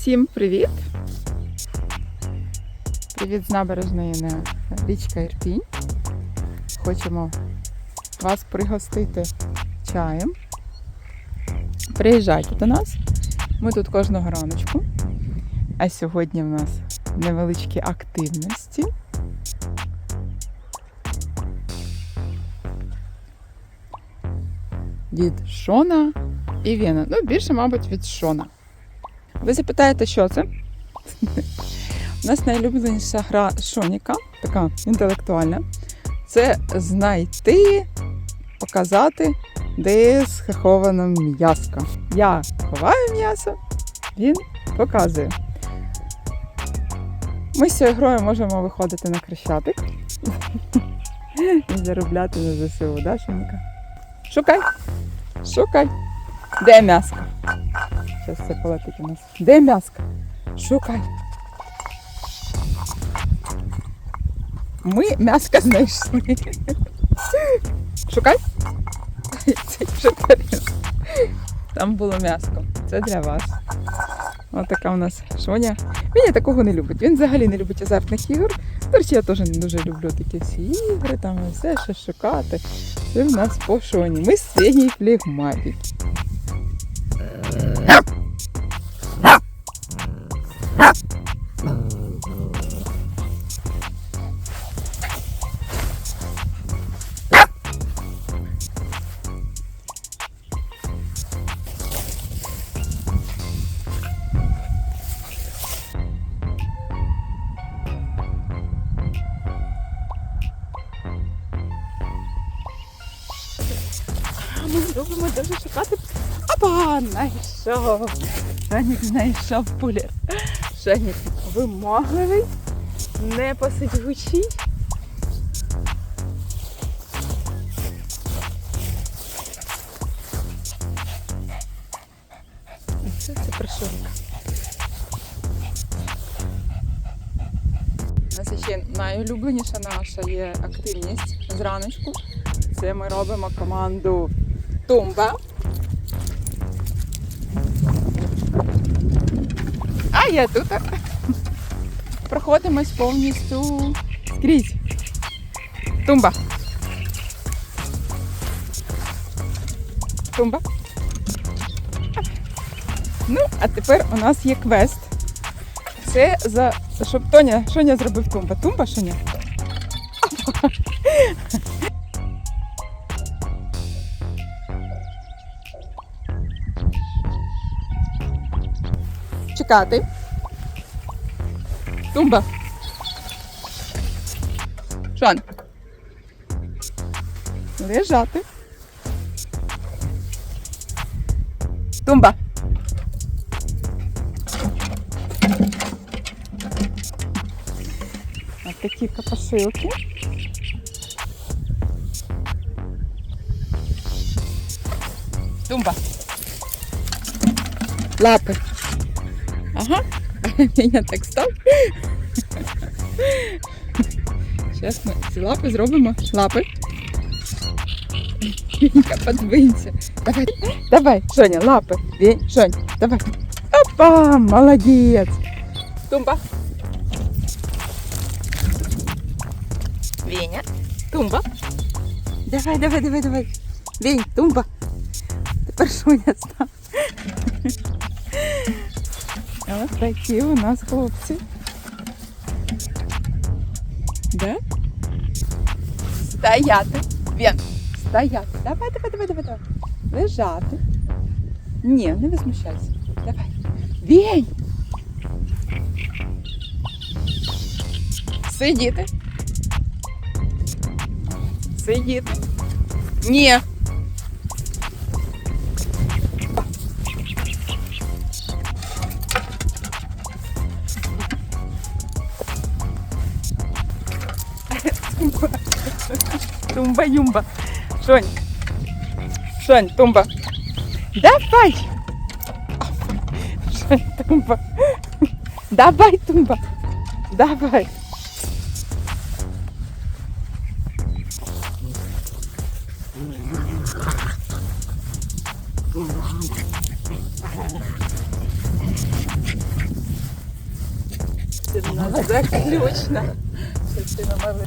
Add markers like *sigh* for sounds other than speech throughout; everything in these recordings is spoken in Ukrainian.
Всім привіт! Привіт з набережної на річка Ірпінь. Хочемо вас пригостити чаєм. Приїжджайте до нас. Ми тут кожного раночку. А сьогодні в нас невеличкі активності. Від Шона і Вена. Ну, більше, мабуть, від Шона. Ви запитаєте, що це? У нас найулюбленіша гра Шоніка, така інтелектуальна. Це знайти, показати, де сховано м'яско. Я ховаю м'ясо, він показує. Ми з цією грою можемо виходити на хрещатик і заробляти на ЗСУ, да, Шоніка? Шукай! Шукай! Де м'яско? Це полетить у нас. Де м'яско? Шукай. Ми м'яско знайшли. Шукай. Там було м'яско. Це для вас. Ось така у нас Шоня. Він я такого не любить. Він взагалі не любить азартних ігор. До речі, я теж не дуже люблю такі всі ігри, там все, що шукати. Це в нас по Шоні. Ми синій флегматик. А ми любимо дуже шукати. Опа, знайшов. Женік знайшов пулер. Женік вимогливий, непосидючий. Це це пришивка. У нас ще найулюбленіша наша є активність зраночку. Це ми робимо команду Тумба. А я тут. Проходимось повністю скрізь. Тумба. Тумба. Ну, а тепер у нас є квест. Це за щоб Тоня, Шоня зробив тумба. Тумба, Шоня? cá, tem? Tumba. João. Vê já, tem? Tumba. Até aqui, passei o quê? Tumba. Lapa. Ага. *laughs* Я так став. Зараз ми ці лапи зробимо. Лапи. Вінька, подвинься. Давай, давай, Соня, лапи. Вінь, Сонь, давай. Опа, молодець. Тумба. Веня. Тумба. Давай, давай, давай, давай. Вень, тумба. Тепер Соня став. Ось такі у нас хлопці. Да? Стояти. Вен. Стояти. Давай, давай, давай, давай, давай. Лежати. Ні, не возмущайся. Давай. Вень. Сидіти. Сидіти. Ні. Тумба. Тумба-юмба. Сонь. Сонь, тумба. Давай. Сонь, тумба. Давай, тумба. Давай. Ты у нас заключно. Christina Murray.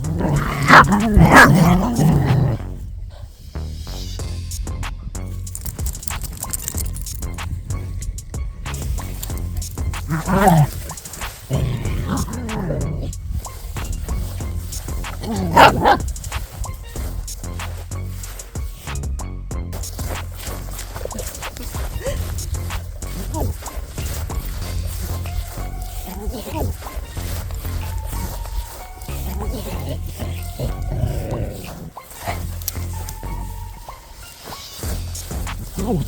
Oh. 아우